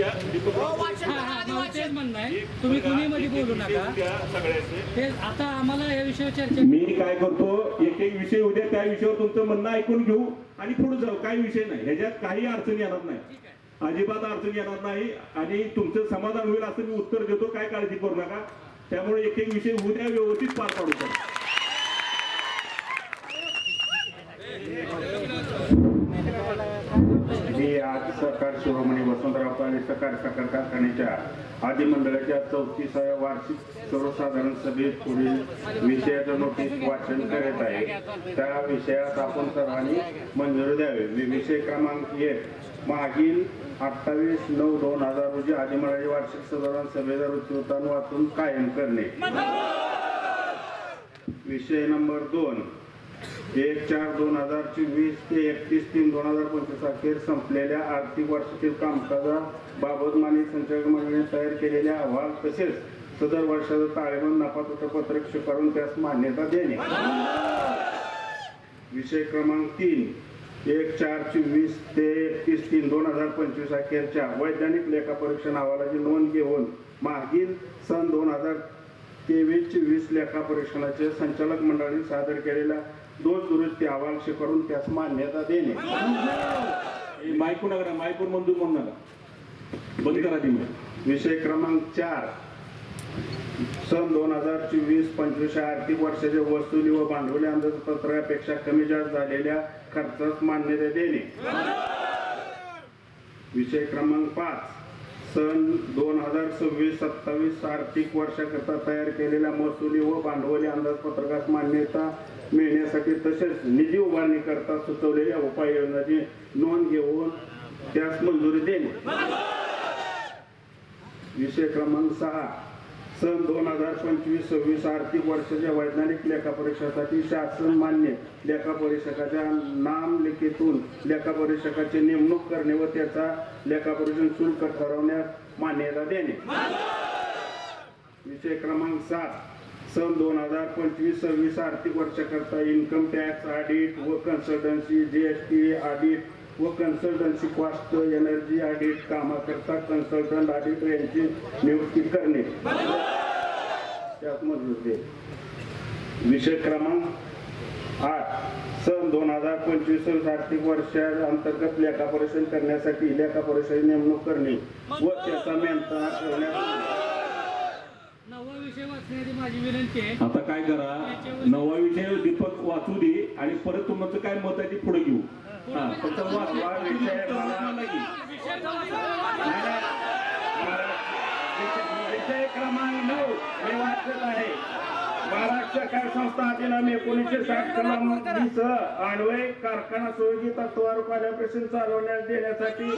द्या हा, तुम्ही कुणी मध्ये बोलू नका. ते आता आम्हाला या विषयावर चर्चा मी काय करतो एक एक विषय उद्या त्या विषयावर तुमचं म्हणणं ऐकून घेऊ आणि पुढे जाऊ. काही विषय नाही. ह्याच्यात काही अडचण येणार नाही. अजिबात अडचण येणार नाही आणि तुमचं समाधान होईल असं मी उत्तर देतो. काय काळजी करू नका. त्यामुळे एक एक विषय उद्या व्यवस्थित पार पाडू शकतो शिरोमणी वसंतराव काळे सहकार साखर कारखान्याच्या आदी मंडळाच्या चौतीसाव्या वार्षिक सर्वसाधारण सभेत पुढील विषयाचं नोटीस वाचन करत आहे. त्या विषयात आपण सर्वांनी मंजुरी द्यावी. वि- विषय क्रमांक एक मागील अठ्ठावीस नऊ दोन हजार रोजी आदी मंडळाच्या वार्षिक साधारण सभेचा वृत्तीवृत्तांत वाचून कायम करणे. विषय नंबर दोन एक चार दोन हजार चोवीस ते एकतीस तीन दोन हजार पंचवीस अखेर संपलेल्या आर्थिक वर्षातील कामकाजाबाबत माननीय संचालक मंडळाने तयार केलेले अहवाल तसेच सदर वर्षाचा ताळेबंद नफा पत्रक स्वीकारून त्यास मान्यता देणे. विषय क्रमांक तीन. एक चार चोवीस ते एकतीस तीन दोन हजार पंचवीस अखेरच्या वैज्ञानिक लेखापरीक्षण अहवालाची नोंद घेऊन मागील सन दोन हजार तेवीस चोवीस लेखा परीक्षणाचे संचालक मंडळाने सादर केलेला दोष दुरुस्ती अहवाल स्वीकारून त्यास मान्यता देणे. मायकून नका मायकून मंजूर म्हणू नका बंद करा ती. विषय क्रमांक चार. सन दोन हजार चोवीस पंचवीस आर्थिक वर्षाच्या वसुली व भांडवली अंदाजपत्रापेक्षा कमी जास्त झालेल्या खर्चास मान्यता देणे. विषय क्रमांक पाच. सन दोन हजार सव्वीस सत्तावीस आर्थिक वर्षाकरता तयार केलेल्या महसुली व भांडवली अंदाजपत्रकास मान्यता मिळण्यासाठी तसेच निधी उभारणीकरता सुचवलेल्या उपाययोजनाची नोंद घेऊन त्यास मंजुरी देणे. विषय क्रमांक सहा. सन दोन हजार पंचवीस सव्वीस आर्थिक वर्षाच्या वैज्ञानिक लेखापरीक्षेसाठी शासन मान्य लेखापरीक्षकाच्या नामलेखीतून लेखापरीक्षकाची नेमणूक करणे व त्याचा लेखापरीक्षण शुल्क ठरवण्यास मान्यता देणे. विषय क्रमांक सात. सन दोन हजार पंचवीस सव्वीस आर्थिक वर्षाकरता इन्कम टॅक्स ऑडिट व कन्सल्टन्सी जीएसटी ऑडिट व कन्सल्टन्सी कॉस्ट एनर्जी ऑडिट कामाकरता कन्सल्टंट ऑडिटर यांची नियुक्ती करणे. त्यात मंजूर दे विषय क्रमांक आठ. सन दोन हजार पंचवीस आर्थिक वर्षा अंतर्गत लेखापरीक्षण करण्यासाठी लेखापरीक्षण नेमणूक करणे व त्याचा मेंता ठेवण्यात नववा विषय वाचण्याची माझी विनंती आहे. आता काय करा नवा विषय दीपक वाचू दे आणि परत तुमचं काय मत आहे ते पुढे घेऊ. हा विषय विषय क्रमांक नऊ हे वाचत आहे महाराष्ट्र संस्था अधिनियम एकोणीसशे साठ कलम वीस अन्वय कारखाना सहयोगी तत्वावर क्वालिफिकेशन चालवण्यास देण्यासाठी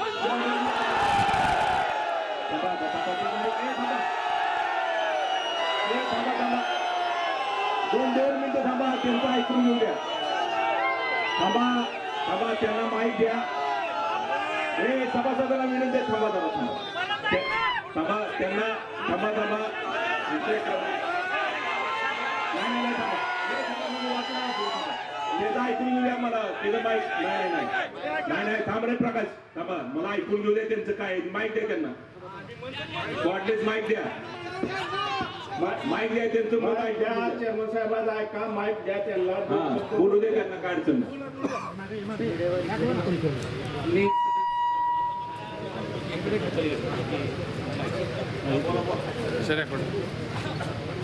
दोन दोन मिनिटं थांबा त्यांचं ऐकून घेऊ द्या थांबा. थांबा त्यांना माहीत द्या. ए सभासदाला विनंती आहे, थांबा थांबा थांबा. थांबा त्यांना थांबा थांबा. विषय. त्याचं ऐकून घेऊ द्या मला. त्याचं माईक नाही नाही. नाही नाही थांब रे प्रकाश. थांबा. मला ऐकून घेऊ द्या त्यांचं काय आहे. माईक द्या त्यांना. वाटलेच माईक द्या. माईक द्या त्यांचं मत माईक द्या. चेअरमन साहेबांना ऐका माईक द्या त्यांना हा बोलू दे त्यांना काय अडचण नाही.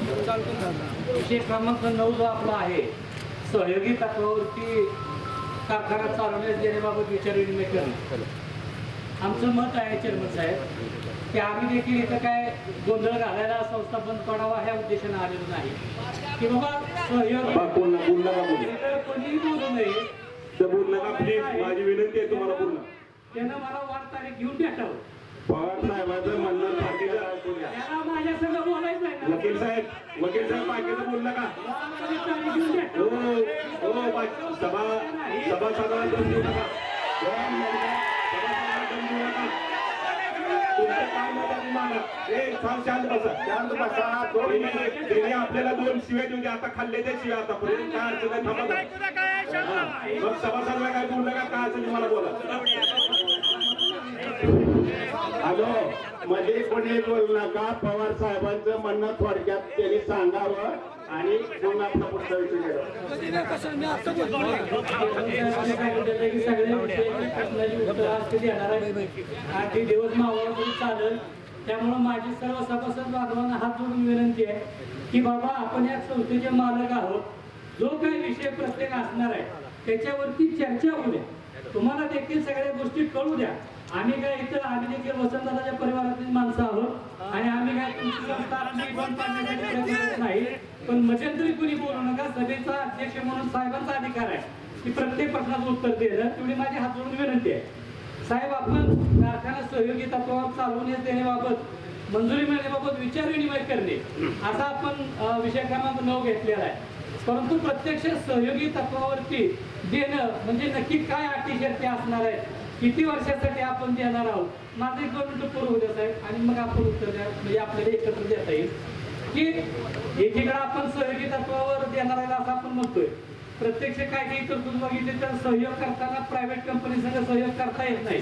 विषय क्रमांक नऊ जो आपला आहे सहयोगी तत्वावरती कारखाना चालवण्यास देण्याबाबत विचारविनिमय करणे आमचं मत आहे चेअरमन साहेब की आम्ही देखील इथं काय गोंधळ घालायला संस्था बंद पडावा ह्या उद्देशाने आलेलो नाही. की बाबा सहयोग कोणीही बोलू नये. तर बोल नका प्लीज माझी विनंती आहे तुम्हाला बोलणं त्यानं मला वार तारीख घेऊन भेटावं. पवार साहेबांचं म्हणणं बाकीचं ऐकून घ्या. त्याला माझ्या संग बोलायचं आहे ना. वकील साहेब वकील साहेब बाकीचं बोल नका. मला तारीख घेऊन हो भेटावं. हो बा- सभा देऊ नका. दोन मिनिटं देऊ नका तुमचं काय मत आहे तुम्हाला ए थांब शांत बसा. शांत बसा. दोन मिनिटं. त्यांनी आपल्याला दोन शिव्या देऊ द्या आता खाल्ले त्या शिव्या आतापर्यंत काय अडचण आहे? थांबा जरा. मग सभासदाला काय बोलू नका काय असेल तुम्हाला बोला. हॅलो मध्ये कोणी बोलू नका. पवार साहेबांचं म्हणणं थोडक्यात त्यांनी सांगावं आणि पुढचा विषय सगळ्या प्रश्नाची उत्तरं आज ते देणार आहे आठ दिवस मावळ तरी चालेल. त्यामुळं माझी सर्व सभासद बांधवांना हात जोडून विनंती आहे की बाबा आपण या संस्थेचे मालक आहोत. जो काही विषय प्रत्येक असणार आहे त्याच्यावरती चर्चा होऊ द्या. तुम्हाला देखील सगळ्या गोष्टी कळू द्या. आम्ही काय इथं आम्ही देखील वसंतदादाच्या परिवारातील माणसं आहोत. आणि आम्ही काय तुमची संस्था नाही. पण मध्यंतरी कुणी बोलू नका. सभेचा अध्यक्ष म्हणून साहेबांचा अधिकार आहे. की प्रत्येक प्रश्नाचं उत्तर देणं तेवढी माझी हात जोडून विनंती आहे. साहेब आपण कारखाना सहयोगी तत्वावर चालवण्यास देण्याबाबत मंजुरी मिळण्याबाबत विचार विनिमय करणे असा आपण विषय क्रमांक नऊ घेतलेला आहे. परंतु प्रत्यक्ष सहयोगी तत्वावरती देणं म्हणजे नक्की काय अटी शर्ती असणार आहे किती वर्षासाठी आपण देणार आहोत माझं एक दोन मिनिटं पूर्ण होऊ साहेब आणि मग आपण उत्तर द्या म्हणजे आपल्याला एकत्र देता येईल. की एकीकडे आपण सहयोगी तत्वावर देणार आहे असं आपण म्हणतोय प्रत्यक्ष काय काही तरतूद बघितली तर सहयोग करताना प्रायव्हेट कंपनी संग सहयोग करता येत नाही.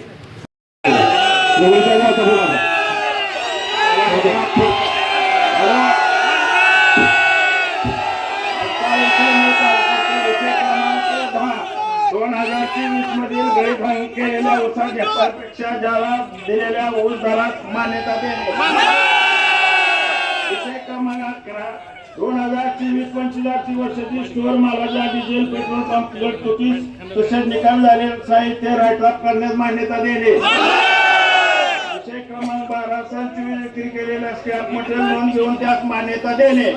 दोन हजार तेवीस मधील गैरफाईन केलेल्या ऊसाच्या व्यापारपेक्षा ज्याला दिलेल्या ऊस दरात मान्यता देणे. विषय क्रमांक अकरा दोन हजार चोवीस पंचवीस आर्थिक वर्षाची स्टोअर मालाच्या डिझेल पेट्रोल पंप घरगुतीस तसेच निकाल झाले. साहित्य राईटअप करण्यास मान्यता देणे विषय क्रमांक बारा सन चोवीस विक्री केलेल्या स्क्रॅप मटेरियल नोंद घेऊन त्यास मान्यता देणे